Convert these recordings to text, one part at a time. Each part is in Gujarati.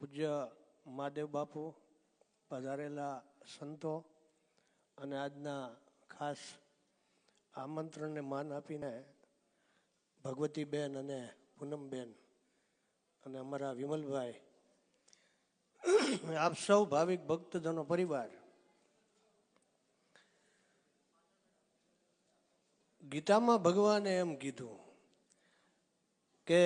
પૂજ્ય મહાદેવ બાપુ, પધારેલા સંતો અને આજના ખાસ આમંત્રણને માન આપીને ભગવતીબેન અને પૂનમબેન અને અમારા વિમલભાઈ, આપ સૌ ભાવિક ભક્તજનો પરિવાર, ગીતામાં ભગવાને એમ કીધું કે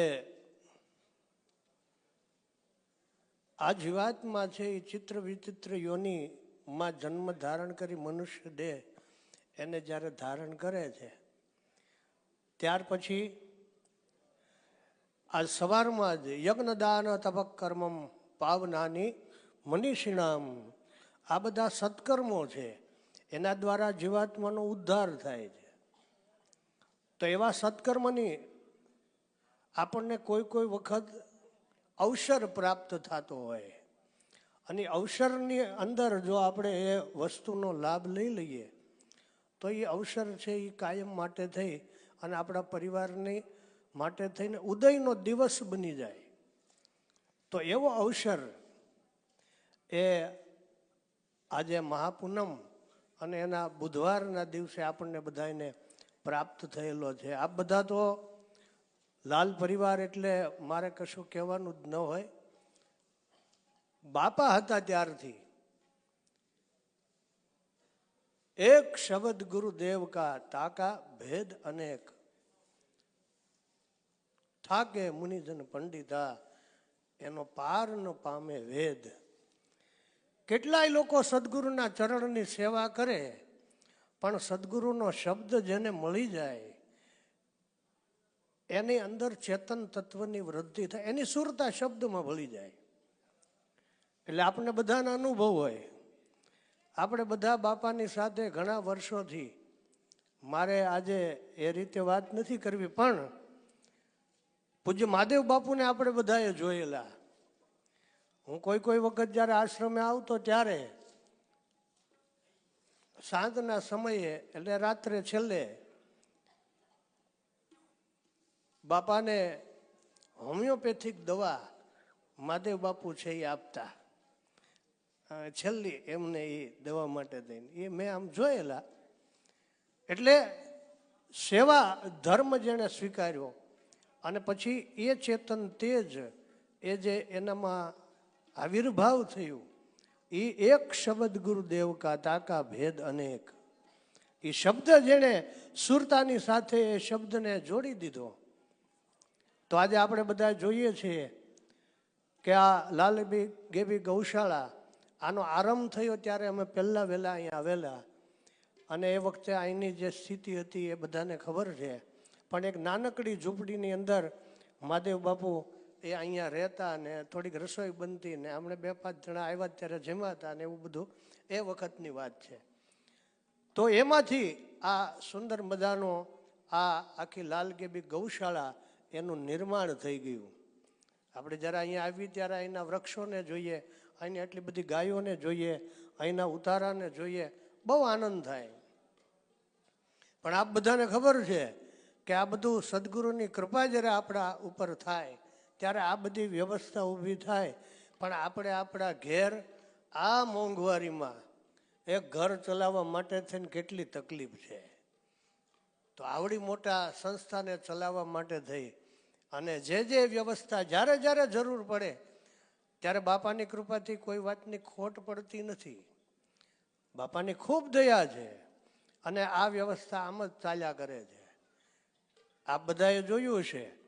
આ જીવાત્મા છે એ ચિત્ર વિચિત્ર યોનિમાં જન્મ ધારણ કરી મનુષ્ય દેહ એને જ્યારે ધારણ કરે છે, ત્યાર પછી આ સવારમાં જ યજ્ઞદાન તપક કર્મમ પાવનાની મનીષિણામ. આ બધા સત્કર્મો છે, એના દ્વારા જીવાત્માનો ઉદ્ધાર થાય છે. તો એવા સત્કર્મની આપણને કોઈ કોઈ વખત અવસર પ્રાપ્ત થતો હોય. અને અવસરની અંદર જો આપણે એ વસ્તુનો લાભ લઈ લઈએ, તો એ અવસર છે એ કાયમ માટે થઈ અને આપણા પરિવારની માટે થઈને ઉદયનો દિવસ બની જાય. તો એવો અવસર એ આજે મહાપૂનમ અને એના બુધવારના દિવસે આપણને બધાને પ્રાપ્ત થયેલો છે. આ બધા તો લાલ પરિવાર એટલે મારે કશું કહેવાનું જ ન હોય. બાપા હતા ત્યારથી. એક શબ્દ ગુરુદેવ કા તાકા, ભેદ અનેક. થાકે મુનિજન પંડિતા, એનો પાર ન પામે વેદ. કેટલાય લોકો સદગુરુના ચરણની સેવા કરે, પણ સદગુરુનો શબ્દ જેને મળી જાય એની અંદર ચેતન તત્વની વૃદ્ધિ થાય. એની સુરતા શબ્દમાં ભળી જાય. એટલે આપણે બધાના અનુભવ હોય. આપણે બધા બાપાની સાથે ઘણા વર્ષોથી મારે આજે એ રીતે વાત નથી કરવી, પણ પૂજ્ય મહાદેવ બાપુને આપણે બધાએ જોયેલા. હું કોઈ કોઈ વખત જ્યારે આશ્રમે આવતો ત્યારે સાંજના સમયે, એટલે રાત્રે છેલ્લે બાપાને હોમિયોપેથિક દવા મહાદેવ બાપુ છે એ આપતા. છેલ્લી એમને એ દવા માટે દઈને. એ મેં આમ જોયેલા. એટલે સેવા ધર્મ જેણે સ્વીકાર્યો અને પછી એ ચેતન તેજ એ જે એનામાં આવિર્ભાવ થયું એ એક શબ્દ ગુરુદેવ કા તાકા ભેદ અનેક. એ શબ્દ જેણે સુરતાની સાથે એ શબ્દને જોડી દીધો. તો આજે આપણે બધા જોઈએ છીએ કે આ લાલબી ગેબી ગૌશાળા આનો આરંભ થયો ત્યારે અમે પહેલાં વહેલા અહીંયા આવેલા. અને એ વખતે અહીંની જે સ્થિતિ હતી એ બધાને ખબર છે. પણ એક નાનકડી ઝૂંપડીની અંદર મહાદેવ બાપુ એ અહીંયા રહેતા ને થોડીક રસોઈ બનતી ને હમણે બે પાંચ જણા આવ્યા ત્યારે જમાતા ને એવું બધું એ વખતની વાત છે. તો એમાંથી આ સુંદર મજાનો આ આખી લાલગેબી ગૌશાળા એનું નિર્માણ થઈ ગયું. આપણે જ્યારે અહીંયા આવી ત્યારે અહીંના વૃક્ષોને જોઈએ, અહીંની આટલી બધી ગાયોને જોઈએ, અહીંના ઉતારાને જોઈએ, બહુ આનંદ થાય. પણ આપ બધાને ખબર છે કે આ બધું સદગુરુની કૃપા જ્યારે આપણા ઉપર થાય, ત્યારે આ બધી વ્યવસ્થા ઊભી થાય. પણ આપણે આપણા ઘેર, આ મોંઘવારીમાં એક ઘર ચલાવવા માટે થઈને કેટલી તકલીફ છે. તો આવડી મોટા સંસ્થાને ચલાવવા માટે થઈ અને જે જે વ્યવસ્થા જ્યારે જ્યારે જરૂર પડે, ત્યારે બાપાની કૃપાથી કોઈ વાતની ખોટ પડતી નથી. બાપાની ખૂબ દયા છે અને આ વ્યવસ્થા આમ જ ચાલ્યા કરે છે. આ બધાએ જોયું છે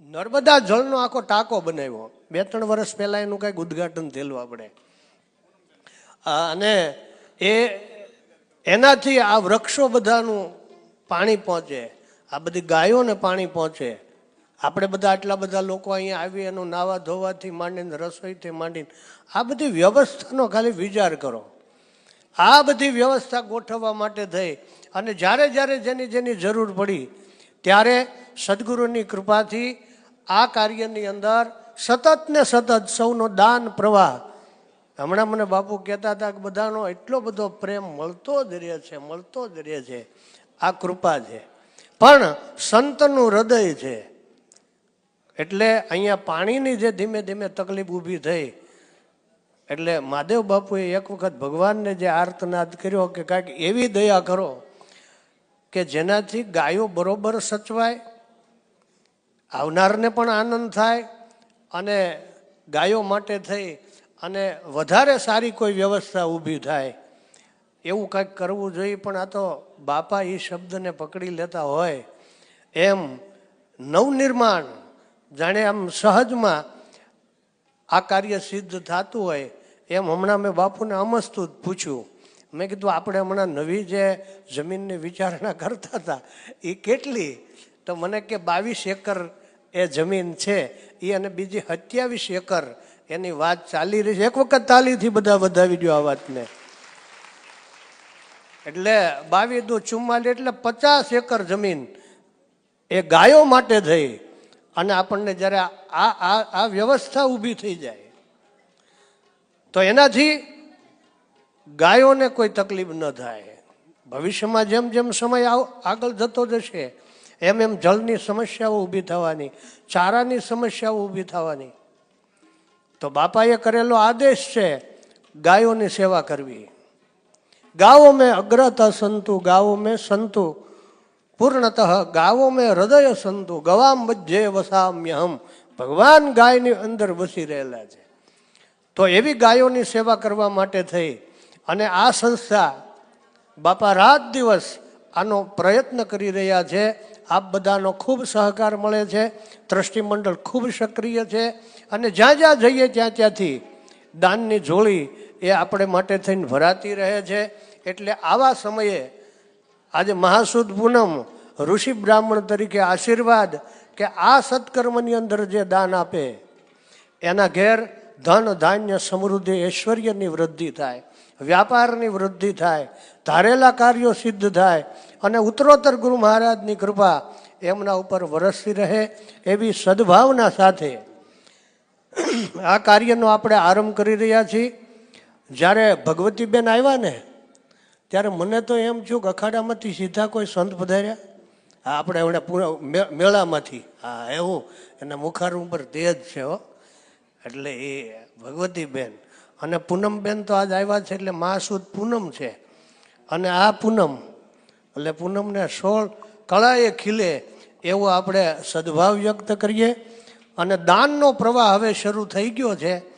નર્મદા જળનો આખો ટાંકો બનાવ્યો. બે ત્રણ વર્ષ પહેલાં એનું કંઈક ઉદઘાટન થયેલું આપણે. અને એ, એનાથી આ વૃક્ષો બધાનું પાણી પહોંચે. આ બધી ગાયોને પાણી પહોંચે. આપણે બધા આટલા બધા લોકો અહીંયા આવી એનું નાવા ધોવાથી માંડીને, રસોઈથી માંડીને, આ બધી વ્યવસ્થાનો ખાલી વિચાર કરો. આ બધી વ્યવસ્થા ગોઠવવા માટે થઈ અને જ્યારે જ્યારે જેની જેની જરૂર પડી, ત્યારે સદગુરુની કૃપાથી આ કાર્યની અંદર સતત ને સતત સૌનો દાન પ્રવાહ. હમણાં મને બાપુ કહેતા હતા કે બધાનો એટલો બધો પ્રેમ મળતો જ રહે છે, મળતો જ રહે છે. આ કૃપા છે. પણ સંતનું હૃદય છે. એટલે અહીંયા પાણીની જે ધીમે ધીમે તકલીફ ઊભી થઈ, એટલે મહાદેવ બાપુએ એક વખત ભગવાનને જે આર્તનાદ કર્યો કે કાંઈક એવી દયા કરો કે જેનાથી ગાયો બરોબર સચવાય, આવનારને પણ આનંદ થાય અને ગાયો માટે થઈ અને વધારે સારી કોઈ વ્યવસ્થા ઊભી થાય. એવું કંઈક કરવું જોઈએ, પણ આ તો બાપા એ શબ્દને પકડી લેતા હોય. એમ નવનિર્માણ, જાણે આમ સહજમાં આ કાર્ય સિદ્ધ થતું હોય, એમ હમણાં મેં બાપુને અમસ્તું જ પૂછ્યું. મેં કીધું, આપણે હમણાં નવી જે જમીનની વિચારણા કરતા હતા એ કેટલી? તો મને કે બાવીસ એકર એ જમીન છે એ અને બીજી સત્યાવીસ એકર. એની વાત ચાલી રહી છે. એક વખત તાલીથી બધા વધાવી દો આ વાતને. એટલે બાવીસ દુ ચુમ્માલીસ એટલે પચાસ એકર જમીન એ ગાયો માટે થઈ. અને આપણને જ્યારે આ આ આ વ્યવસ્થા ઊભી થઈ જાય, તો એનાથી ગાયોને કોઈ તકલીફ ન થાય. ભવિષ્યમાં જેમ જેમ સમય આગળ જતો જશે, એમ એમ જળની સમસ્યાઓ ઊભી થવાની, ચારાની સમસ્યાઓ ઊભી થવાની. તો બાપાએ કરેલો આદેશ છે, ગાયોની સેવા કરવી. ગાવો મેં અગ્રત સંતુ ગાવો મેં સંતુ. પૂર્ણતઃ ગાવો મેં હૃદય સંતુ, ગવામ વજ્જે વસામ્યહમ. ભગવાન ગાયની અંદર વસી રહેલા છે. તો એવી ગાયોની સેવા કરવા માટે થઈ અને આ સંસ્થા બાપા રાત દિવસ આનો પ્રયત્ન કરી રહ્યા છે. આપ બધાનો ખૂબ સહકાર મળે છે. ટ્રસ્ટી ખૂબ સક્રિય છે. અને જ્યાં જ્યાં જઈએ ત્યાં ત્યાંથી દાનની જોડી એ આપણે માટે થઈને ભરાતી રહે છે. એટલે આવા સમયે આજે મહાસુદ પૂનમ ઋષિ બ્રાહ્મણ તરીકે આશીર્વાદ કે આ સત્કર્મની અંદર જે દાન આપે, એના ઘેર ધન ધાન્ય સમૃદ્ધિ ઐશ્વર્યની વૃદ્ધિ થાય, વ્યાપારની વૃદ્ધિ થાય, ધારેલા કાર્યો સિદ્ધ થાય અને ઉત્તરોત્તર ગુરુ મહારાજની કૃપા એમના ઉપર વરસતી રહે એવી સદભાવના સાથે આ કાર્યનો આપણે આરંભ કરી રહ્યા છીએ. જ્યારે ભગવતીબેન આવ્યા ને, ત્યારે મને તો એમ છું કે અખાડામાંથી સીધા કોઈ સંત પધાર્યા? હા, આપણે એમણે પૂરા મેળામાંથી. હા, એવું. એના મુખાર ઉપર તેજ છે, હો. એટલે એ ભગવતીબેન. અને પૂનમબેન તો આજ આવ્યા છે એટલે મહાસુદ પૂનમ છે. અને આ પૂનમ, એટલે પૂનમને સોળ કળાએ ખીલે એવો આપણે સદભાવ વ્યક્ત કરીએ. અને દાનનો પ્રવાહ હવે શરૂ થઈ ગયો છે.